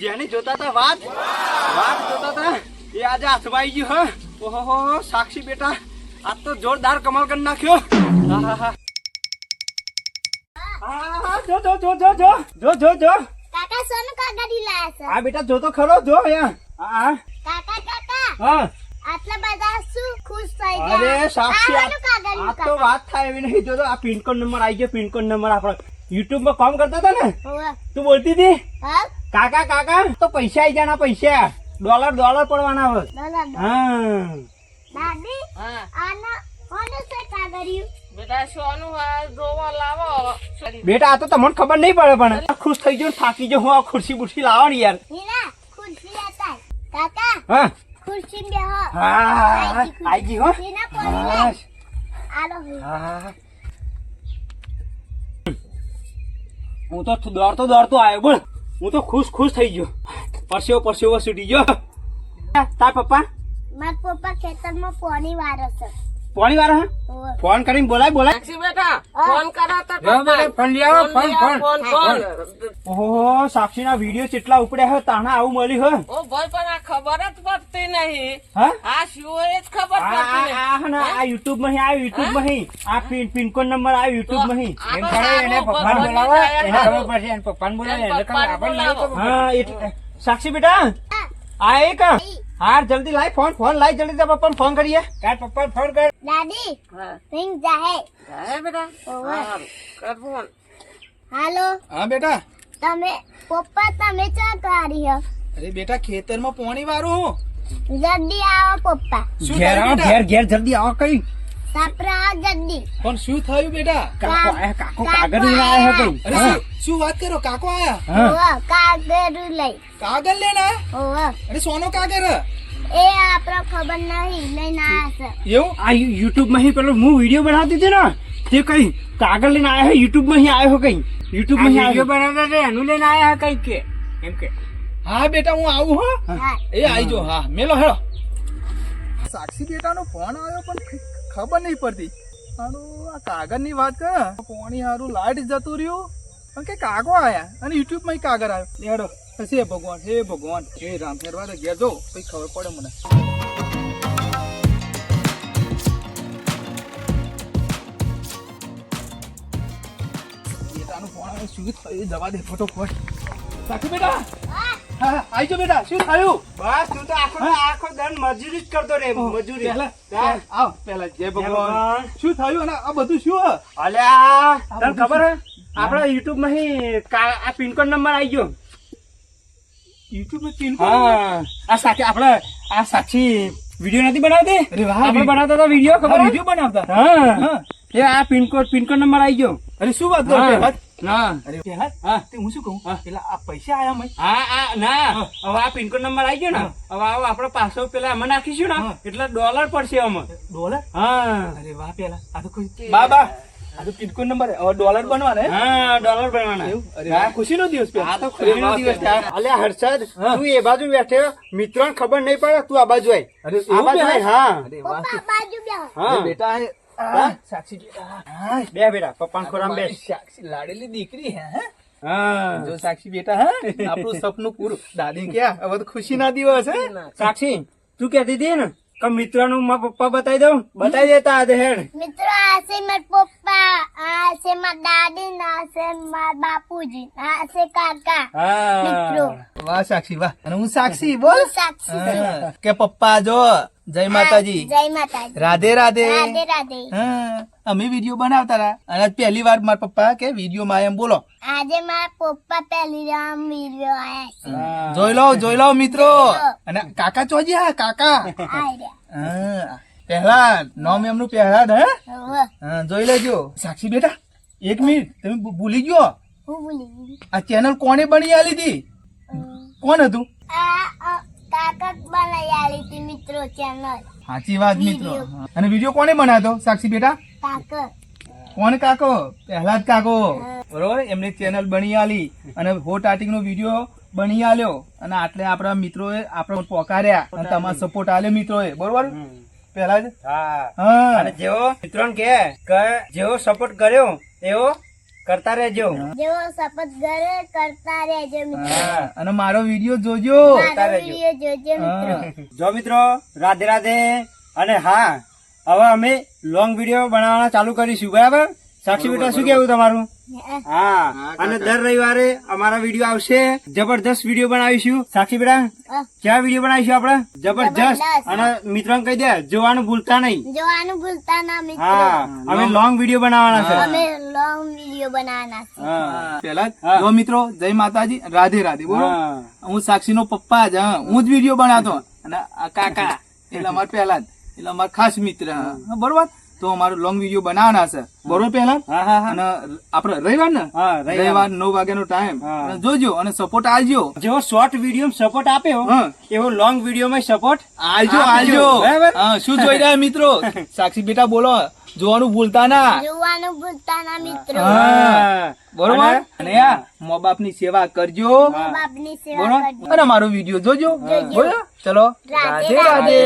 જેને જોતા તા વાત વાત જોતા તા એ આજે હાથમાં ગયું હા ઓહો સાક્ષી બેટા આજ તો જોરદાર કમાલ કરી નાખ્યો હા હા હા જો જો જો જો જો જો જો કાકા સોનું કાગડી લાયા છે. આ બેટા જો તો ખરો જો અહીંયા. આ કાકા કાકા. હા. આટલા બધા શું ખુશ થઈ ગયા? અરે સાક્ષી આ તો વાત થાય એવી નહીં. જો તો આ પિનકોડ નંબર આવી ગયો પિનકોડ નંબર આપણો. યુટ્યુબમાં કામ કરતા હતા ને? તું બોલતી હતી? હા? કાકા કાકા તો પૈસા આવી જાના પૈસા. ડોલર ડોલર પડવાના હવે. હા. દાદી હા. આના કોનું છે કાગળિયું બેટા આ જોવા લાવો. બેટા આ તો તમને ખબર નહીં પડે પણ. ખુશ થઈ ગયો થાકી ગયો હું આ ખુરશી બુરશી યાર. ખુરશી લેતા કાકા હા. ખુરશી બેહો હા. આઈ હો. હીરા પોણી લે હા આલો હી. હા. હું તો દોડતો દોડતો આવ્યો બોલ. હું તો ખુશ ખુશ થઈ ગયો. પરસેવો પરસેવો છૂટી ગયો. તાર પપ્પા? મારા પપ્પા ખેતરમાં પોણી વાર છે. પોણી હા? ફોન કરીને બોલાય બોલાય. ટેક્સી બેટા ફોન કરો તો ફોન લઈ આવો, ફોન, ફોન. ફોન ઓહો સાક્ષી ના વીડિયો કેટલા ઉપડ્યા હે તાણા આવું મળ્યું હે. ઓ ભાઈ પણ આ ખબર જ પડતી નહીં. હા? આ શું એ જ ખબર આ પડતી નહીં. આ હે ને, આ યુટ્યુબમાં આ યુટ્યુબમાં આ પિન પિનકોડ નંબર આ યુટ્યુબમાં એમ કરે એને પપ્પાને બોલાવો એને ખબર પડશે એને પપ્પાને બોલાવે. એટલે. ખબર. હા સાક્ષી બેટા આ એક. હાર જલ્દી લાય ફોન ફોન લાય જલ્દી તારા પપ્પાને ફોન કરીએ. તાર પપ્પાને ફોન કર. દાદી હા. રિંગ જાહે. હે બેટા. હોવે. કર ફોન. હાલો. હા બેટા. તમે પપ્પા તમે ચા કરી હો? અરે બેટા ખેતરમાં પોણી વારું હું. જલ્દી આવો પપ્પા. ઘેર આવો ઘેર ઘેર જલ્દી આવો કઈ. પણ શું થયું બેટા? કાકો આ કાકો કાગળ લઈને આયા. હે કઈ શું શું વાત કરો? કાકો આયા? કાગળ લઈ. કાગળ લેના અરે સોનો કાગળ? એ આપણો ખબર નહીં લઈને આવ્યા છે. એવું? આ યુટ્યુબમાં પેલો હું વીડિયો બનાવતી હતી ને તે કઈ કાગળ લઈને આયા હે? યુટ્યુબમાં આયો હે કઈ? યુટ્યુબમાં વીડિયો બનાવતા હતા એનું લઈને આયા હે કઈ કે? એમ કે. હા. બેટા હું આવું હો. હા. એ આઈ જો હા. મેલો હેડો સાક્ષી બેટાનો ફોન આવ્યો પણ ખબર નહીં પડતી. અને આ કાગળની વાત કરે પોણી સારું લાઈટ જતું રહ્યું. પણ કે કાગો આવ્યા અને યુટ્યુબમાં કાગળ આવ્યો. હેડો હશે ભગવાન, હે ભગવાન. હે રામ, ફેરવા ગયા જો પછી ખબર પડે મને. બેટાનો ફોન આવ્યો, શું થયું? જવા દે, ફટોફટ. સાક્ષી બેટા! હા આઈ જો બેટા શું થયું? બસ તું તો આખો આખો દન મજૂરી જ કરતો રે મજૂરી. પહેલા આવ પહેલા જય ભગવાન. શું થયું? અને આ બધું શું? અલ્યા તને ખબર હે. આપણા યુટ્યુબમાં આ પિનકોડ નંબર આવી ગયો. યુટ્યુબમાં પિનકોડ હા. આ સાચી આપડે આ સાચી વીડિયો નથી બનાવતી? અરે વાહ, આપણે બનાવતા હતા વીડિયો ખબર? વીડિયો બનાવતા? હા. હા. એ આ પિનકોડ પિનકોડ નંબર આવી ગયો. અરે શું વાત કરો? હા. અરે પહેલા હા. તે હું શું કહું? પેલા આ પૈસા આયા મય? હા આ ના. હવે આ પિનકોડ નંબર આવી ગયો ને હવે આવો આપડે પાછો પેલા અમે નાખીશું ને એટલે ડોલર પડશે અમે ડોલર? હા. અરે વાહ પેલા. આ તો કોઈ બા બા આ તો પિનકોડ નંબર હવે ડોલર બનવાના હે? હા ડોલર બનવાના. અરે વાહ, ખુશીનો દિવસ પેલા. આ તો ખુશીનો દિવસ છે. અલ્યા હર્ષદ હા. તું એ બાજુ બેઠો મિત્રોને ખબર નહીં પડે તું આ બાજુ આય. અરે આ બાજુ આય, હા. અરે વાહ, બાજુ બેહો. હા. બેટા સાક્ષી બેટા હા. બે બેટા પપ્પાને ખોરામ મારી સાક્ષી લાડેલી દીકરી હે હે? જો સાક્ષી બેટા હે? આપણું સપનું પૂરું. દાદી ક્યાં? હવે તો ખુશી ના દિવસ હે? સાક્ષી તું કહેતી હતી ને કે મિત્રનું મારા પપ્પા બતાવી દઉં? બતાવી દેતા આજે હેડ. મિત્ર આ છે મારા પપ્પા આ છે મારા દાદી ના છે મારા બાપુજી આ છે કાકા. મિત્રો. વાહ સાક્ષી વાહ. અને હું સાક્ષી બોલ. સાક્ષી કે પપ્પા જો જય માતાજી. જય માતાજી. રાધે રાધે. રાધે રાધે. હા અમે વીડિયો બનાવતા હતા અને પહેલી વાર મારા પપ્પા કે વીડિયો માં એમ બોલો. આજે મારા પપ્પા પહેલી વાર વીડિયો આયા જોઈ લો જોઈ લો મિત્રો. અને કાકા ચોજી હા કાકા. હા પહેલા નામ એમનું પહેલા હે? હા, જોઈ લેજો. સાક્ષી બેટા એક મિનિટ તમે ભૂલી ગયો? હું ભૂલી ગઈ. આ ચેનલ કોને બની આલી હતી? કોણ હતું? કાકા બનાવી આલી હતી મિત્રો ચેનલ સાચી વાત મિત્રો. અને વિડિયો કોને બનાવ્યો સાક્ષી બેટા? કાકો. કોણ કાકો? પહેલા જ કાકો. બરોબર? એમની ચેનલ બની આલી અને હોટ આર્ટિંગ નો વીડિયો બની આલ્યો અને આટલે આપણા મિત્રોએ આપણા પોકાર્યા અને તમારો સપોર્ટ આલ્યો મિત્રોએ. બરોબર? પહેલા જ? હા. અને જેવો મિત્રોને કે કે જેવો સપોર્ટ કર્યો એવો કરતા રહેજો. જેવો શપથ ઘરે કરતા રહેજો મિત્રો. અને મારો વીડિયો જોજો. વીડિયો જોજો મિત્રો. જો મિત્રો રાધે રાધે અને હા હવે અમે લોંગ વીડિયો બનાવવાના ચાલુ કરીશું બરાબર? સાક્ષી બેટા શું કેવું તમારું? હા. અને દર રવિવારે અમારા વીડિયો આવશે. જબરદસ્ત વીડિયો બનાવીશું. સાક્ષી બેટા. ક્યાં વીડિયો બનાવીશું આપણે? જબરદસ્ત જબરદસ્ત. અને મિત્રોને કહી દે જોવાનું ભૂલતા નહીં. જોવાનું ભૂલતા ના મિત્રો. હા અમે લોંગ વીડિયો બનાવવાના છે. અમે લોંગ વીડિયો બનાવવાના જ. મિત્રો જય માતાજી રાધે રાધે બોલો. હું. સાક્ષી નો પપ્પા જ હા. હું જ વીડિયો બનાવતો. અને કાકા એટલે અમારે પહેલા જ. એટલે અમારા ખાસ મિત્ર બરોબર? તો અમારું લોંગ વીડિયો બનાવવાના છે. બરોબર પહેલા? હા હા હા. અને આપણે રવિવાર ને? રવિવાર. નવ વાગ્યાનો ટાઈમ જોજો અને સપોર્ટ આવજો. જેવો શોર્ટ વીડિયો સપોર્ટ આપ્યો એવો લોંગ વીડિયો માં સપોર્ટ આવજો આપજો. આલજો બરાબર? હા શું જોઈ રહ્યા મિત્રો? સાક્ષી બેટા બોલો જોવાનું ભૂલતા ના. જોવાનું ભૂલતા ના મિત્રો. હા. બરોબર? અને- અને આ મા બાપની સેવા કરજો. બરોબર? અને મારો વીડિયો જોજો. બોલો ચલો. રાધે. રાધે.